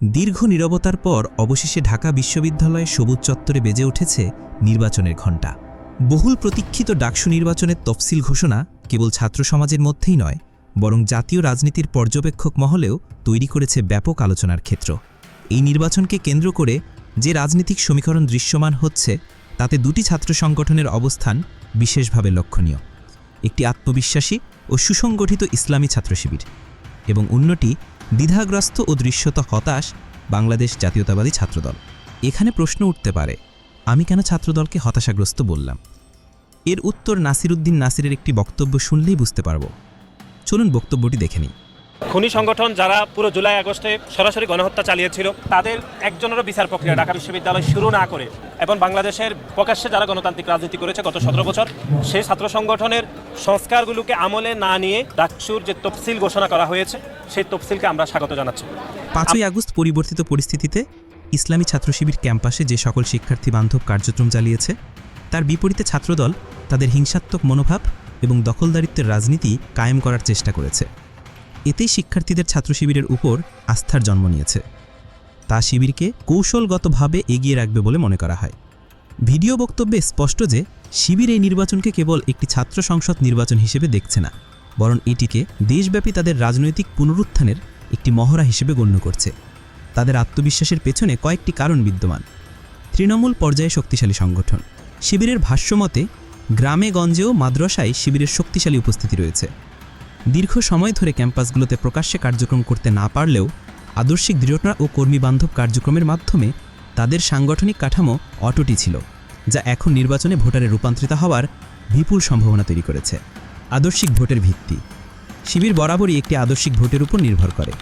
দীর্ঘ নীরবতার পর অবশেষে ঢাকা বিশ্ববিদ্যালয়ের সবুজ চত্বরে বেজে উঠেছে নির্বাচনের ঘণ্টা। বহুল প্রতীক্ষিত ডাকসু নির্বাচনের তফসিল ঘোষণা কেবল ছাত্র সমাজের মধ্যেই নয়, বরং জাতীয় রাজনীতির পর্যবেক্ষক মহলেও তৈরি করেছে ব্যাপক আলোচনার ক্ষেত্র। এই নির্বাচনকে কেন্দ্র করে যে রাজনৈতিক সমীকরণ দৃশ্যমান হচ্ছে, তাতে দুটি ছাত্র সংগঠনের অবস্থান বিশেষভাবে লক্ষণীয়। একটি আত্মবিশ্বাসী ও সুসংগঠিত ইসলামী ছাত্র শিবির এবং অন্যটি দ্বিধাগ্রস্ত ও দৃশ্যত হতাশ বাংলাদেশ জাতীয়তাবাদী ছাত্রদল। এখানে প্রশ্ন উঠতে পারে, আমি কেন ছাত্রদলকে হতাশাগ্রস্ত বললাম? এর উত্তর নাসিরুদ্দিন নাসিরের একটি বক্তব্য শুনলেই বুঝতে পারব। চলুন বক্তব্যটি দেখে নিই। খুনি সংগঠন যারা পুরো জুলাই আগস্টে সরাসরি গণহত্যা চালিয়েছিল, তাদের একজনেরও বিচার প্রক্রিয়া ঢাকা বিশ্ববিদ্যালয় শুরু না করে এবং বাংলাদেশের প্রকাশ্যে যারা গণতান্ত্রিক রাজনীতি করেছে গত সতেরো বছর, সেই ছাত্র সংগঠনের সংস্কারগুলোকে আমলে না নিয়ে ডাকসুর যে তফসিল ঘোষণা করা হয়েছে, সেই তফসিলকে আমরা স্বাগত জানাচ্ছি। পাঁচই আগস্ট পরিবর্তিত পরিস্থিতিতে ইসলামী ছাত্র শিবির ক্যাম্পাসে যে সকল শিক্ষার্থী বান্ধব কার্যক্রম চালিয়েছে, তার বিপরীতে ছাত্রদল তাদের হিংসাত্মক মনোভাব এবং দখলদারিত্বের রাজনীতি কায়েম করার চেষ্টা করেছে। এতেই শিক্ষার্থীদের ছাত্র শিবিরের উপর আস্থার জন্ম নিয়েছে। তা শিবিরকে কৌশলগতভাবে এগিয়ে রাখবে বলে মনে করা হয়। ভিডিও বক্তব্যে স্পষ্ট যে, শিবির এই নির্বাচনকে কেবল একটি ছাত্র সংসদ নির্বাচন হিসেবে দেখছে না, বরং এটিকে দেশব্যাপী তাদের রাজনৈতিক পুনরুত্থানের একটি মহড়া হিসেবে গণ্য করছে। তাদের আত্মবিশ্বাসের পেছনে কয়েকটি কারণ বিদ্যমান। তৃণমূল পর্যায়ে শক্তিশালী সংগঠন। শিবিরের ভাষ্যমতে, গ্রামে গঞ্জেও মাদ্রাসায় শিবিরের শক্তিশালী উপস্থিতি রয়েছে। দীর্ঘ সময় ধরে ক্যাম্পাসগুলোতে প্রকাশ্যে কার্যক্রম করতে না পারলেও আদর্শিক দৃঢ়তা ও কর্মীবান্ধব কার্যক্রমের মাধ্যমে তাদের সাংগঠনিক কাঠামো অটুটি ছিল, যা এখন নির্বাচনে ভোটারে রূপান্তরিত হওয়ার বিপুল সম্ভাবনা তৈরি করেছে। আদর্শিক ভোটের ভিত্তি। শিবির বরাবরই একটি আদর্শিক ভোটের উপর নির্ভর করে।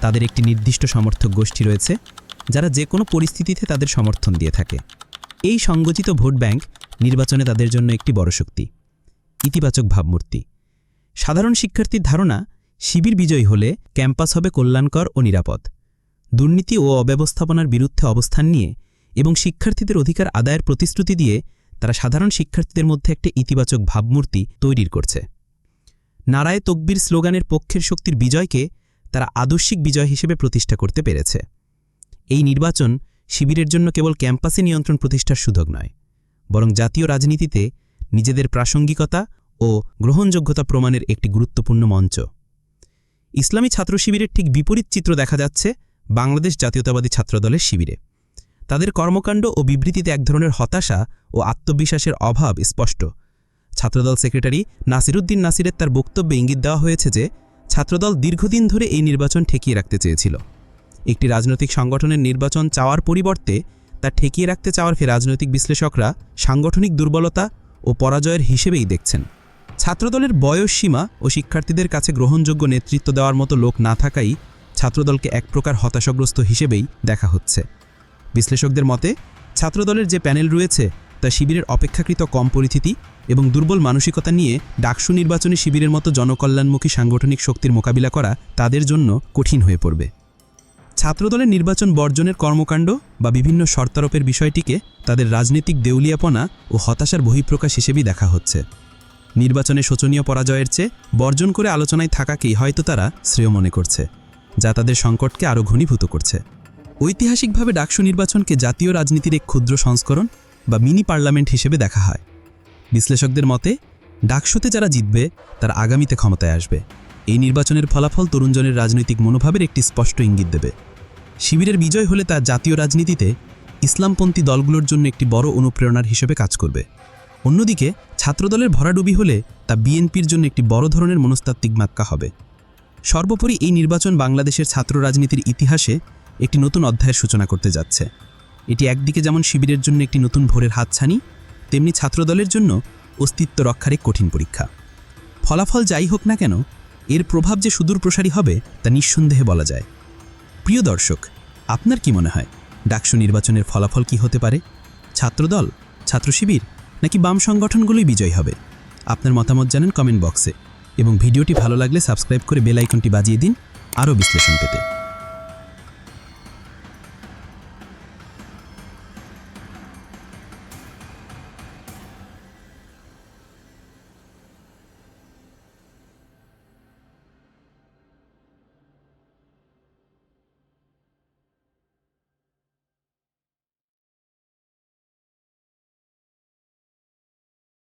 তাদের একটি নির্দিষ্ট সমর্থক গোষ্ঠী রয়েছে, যারা যে কোনো পরিস্থিতিতে তাদের সমর্থন দিয়ে থাকে। এই সংগঠিত ভোট ব্যাংক নির্বাচনে তাদের জন্য একটি বড় শক্তি, ইতিবাচক ভাবমূর্তি। সাধারণ শিক্ষার্থীর ধারণা, শিবির বিজয়ী হলে ক্যাম্পাস হবে কল্যাণকর ও নিরাপদ। দুর্নীতি ও অব্যবস্থাপনার বিরুদ্ধে অবস্থান নিয়ে এবং শিক্ষার্থীদের অধিকার আদায়ের প্রতিশ্রুতি দিয়ে তারা সাধারণ শিক্ষার্থীদের মধ্যে একটি ইতিবাচক ভাবমূর্তি তৈরির করছে। নারায় তকবির স্লোগানের পক্ষের শক্তির বিজয়কে তারা আদর্শিক বিজয় হিসেবে প্রতিষ্ঠা করতে পেরেছে। এই নির্বাচন শিবিরের জন্য কেবল ক্যাম্পাসে নিয়ন্ত্রণ প্রতিষ্ঠার সুযোগ নয়, বরং জাতীয় রাজনীতিতে নিজেদের প্রাসঙ্গিকতা ও গ্রহণযোগ্যতা প্রমাণের একটি গুরুত্বপূর্ণ মঞ্চ। ইসলামী ছাত্র শিবিরের ঠিক বিপরীত চিত্র দেখা যাচ্ছে বাংলাদেশ জাতীয়তাবাদী ছাত্রদলের শিবিরে। তাদের কর্মকাণ্ড ও বিবৃতিতে এক ধরনের হতাশা ও আত্মবিশ্বাসের অভাব স্পষ্ট। ছাত্রদল সেক্রেটারি নাসিরুদ্দিন নাসিরের তার বক্তব্যে ইঙ্গিত দেওয়া হয়েছে যে, ছাত্রদল দীর্ঘদিন ধরে এই নির্বাচন ঠেকিয়ে রাখতে চেয়েছিল। একটি রাজনৈতিক সংগঠনের নির্বাচন চাওয়ার পরিবর্তে তা ঠেকিয়ে রাখতে চাওয়ার ফে রাজনৈতিক বিশ্লেষকরা সাংগঠনিক দুর্বলতা ও পরাজয়ের হিসেবেই দেখছেন। ছাত্রদলের বয়স সীমা ও শিক্ষার্থীদের কাছে গ্রহণযোগ্য নেতৃত্ব দেওয়ার মতো লোক না থাকাই ছাত্রদলকে এক প্রকার হতাশাগ্রস্ত হিসেবেই দেখা হচ্ছে। বিশ্লেষকদের মতে, ছাত্রদলের যে প্যানেল রয়েছে, তা শিবিরের অপেক্ষাকৃত কম পরিচিতি এবং দুর্বল মানসিকতা নিয়ে ডাকসু নির্বাচনী শিবিরের মতো জনকল্যাণমুখী সাংগঠনিক শক্তির মোকাবিলা করা তাদের জন্য কঠিন হয়ে পড়বে। ছাত্রদলের নির্বাচন বর্জনের কর্মকাণ্ড বা বিভিন্ন শর্তারোপের বিষয়টিকে তাদের রাজনৈতিক দেউলিয়াপনা ও হতাশার বহিঃপ্রকাশ হিসেবেই দেখা হচ্ছে। নির্বাচনে শোচনীয় পরাজয়ের চেয়ে বর্জন করে আলোচনায় থাকাকেই হয়তো তারা শ্রেয় মনে করছে, যা তাদের সংকটকে আরও ঘনীভূত করছে। ঐতিহাসিকভাবে ডাকসু নির্বাচনকে জাতীয় রাজনীতির এক ক্ষুদ্র সংস্করণ বা মিনি পার্লামেন্ট হিসেবে দেখা হয়। বিশ্লেষকদের মতে, ডাকসুতে যারা জিতবে, তারা আগামীতে ক্ষমতায় আসবে। এই নির্বাচনের ফলাফল তরুণজনের রাজনৈতিক মনোভাবের একটি স্পষ্ট ইঙ্গিত দেবে। শিবিরের বিজয় হলে তা জাতীয় রাজনীতিতে ইসলামপন্থী দলগুলোর জন্য একটি বড় অনুপ্রেরণার হিসেবে কাজ করবে। অন্যদিকে, ছাত্রদলের ভরাডুবি হলে তা বিএনপির জন্য একটি বড় ধরনের মনস্তাত্ত্বিক মাক্কা হবে। সর্বোপরি এই নির্বাচন বাংলাদেশের ছাত্র রাজনীতির ইতিহাসে একটি নতুন অধ্যায়ের সূচনা করতে যাচ্ছে। এটি একদিকে যেমন শিবিরের জন্য একটি নতুন ভোরের হাতছানি, তেমনি ছাত্রদলের জন্য অস্তিত্ব রক্ষার এক কঠিন পরীক্ষা। ফলাফল যাই হোক না কেন, এর প্রভাব যে সুদূর প্রসারী হবে তা নিঃসন্দেহে বলা যায়। প্রিয় দর্শক, আপনার কি মনে হয়? ডাকসু নির্বাচনের ফলাফল কি হতে পারে? ছাত্রদল? ছাত্র শিবির নাকি বাম সংগঠনগুলোই বিজয়ী হবে? আপনার মতামত জানান কমেন্ট বক্সে। এবং ভিডিওটি ভালো লাগলে সাবস্ক্রাইব করে বেল আইকনটি বাজিয়ে দিন আরও বিশ্লেষণ পেতে।